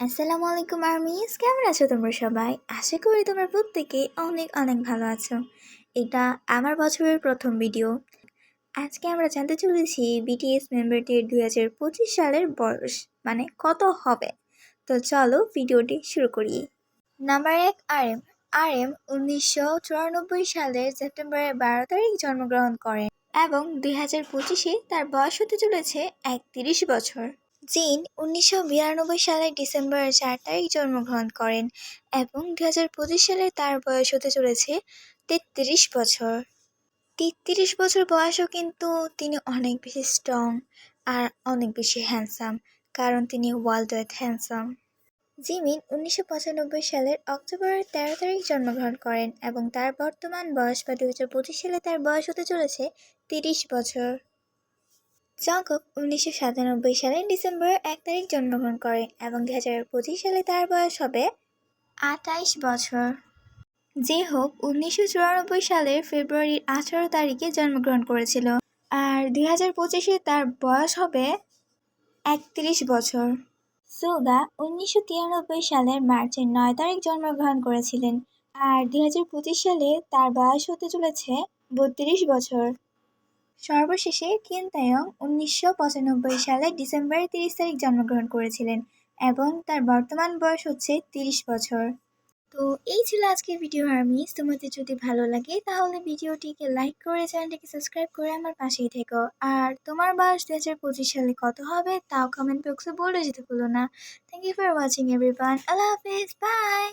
আসসালামু আলাইকুম আর্মিস, কেমন আছো তোমরা সবাই? আশা করি তোমরা প্রত্যেকে অনেক অনেক ভালো আছো। এটা আমার বছরের প্রথম ভিডিও। আজকে আমরা জানতে চলেছি বিটিএস মেম্বারটির দুই হাজার পঁচিশ সালের বয়স মানে কত হবে? তো চলো ভিডিওটি শুরু করি। নাম্বার এক আর এম আর এম উনিশশো চুরানব্বই সালের সেপ্টেম্বরের বারো তারিখ জন্মগ্রহণ করেন এবং দুই হাজার পঁচিশে তার বয়স হতে চলেছে একত্রিশ বছর। জিন উনিশশো বিরানব্বই সালের চার তারিখ জন্মগ্রহণ করেন এবং দু হাজার পঁচিশ সালে তার বয়স হতে চলেছে তেত্রিশ বছর। তেত্রিশ বছর বয়সও কিন্তু তিনি অনেক বেশি স্ট্রং আর অনেক বেশি হ্যান্ডসাম কারণ তিনি ওয়ার্ল্ড ওয়েথ হ্যান্ডসাম জিমিন উনিশশো পঁচানব্বই সালের অক্টোবরের তেরো তারিখ জন্মগ্রহণ করেন এবং তার বর্তমান বয়স বা দু হাজার পঁচিশ সালে তার বয়স হতে চলেছে তিরিশ বছর। জঙ্কক উনিশশো সাতানব্বই সালের ডিসেম্বরের এক তারিখ জন্মগ্রহণ করেন এবং দু হাজার পঁচিশ সালে তার বয়স হবে আটাইশ বছর। যে হোক উনিশশো চুরানব্বই সালের ফেব্রুয়ারির আঠারো তারিখে জন্মগ্রহণ করেছিল আর দুই হাজার পঁচিশে তার বয়স হবে একত্রিশ বছর। সুগা উনিশশো তিরানব্বই সালের মার্চের নয় তারিখ জন্মগ্রহণ করেছিলেন আর দুই হাজার পঁচিশ সালে তার বয়স হতে চলেছে বত্রিশ বছর। সর্বশেষে কিন তায়ং উনিশশো পঁচানব্বই সালে ডিসেম্বরের তিরিশ তারিখ জন্মগ্রহণ করেছিলেন এবং তার বর্তমান বয়স হচ্ছে তিরিশ বছর। তো এই ছিল আজকের ভিডিও আর্মিস তোমাদের যদি ভালো লাগে, তাহলে ভিডিওটিকে লাইক করে চ্যানেলটিকে সাবস্ক্রাইব করে আমার পাশেই থেকো। আর তোমার বয়স দু হাজার পঁচিশ সালে কত হবে, তাও কমেন্ট বক্সে বলে যেতে ভুলো না। Thank you for watching everyone আল্লাহ হাফিজ। বাই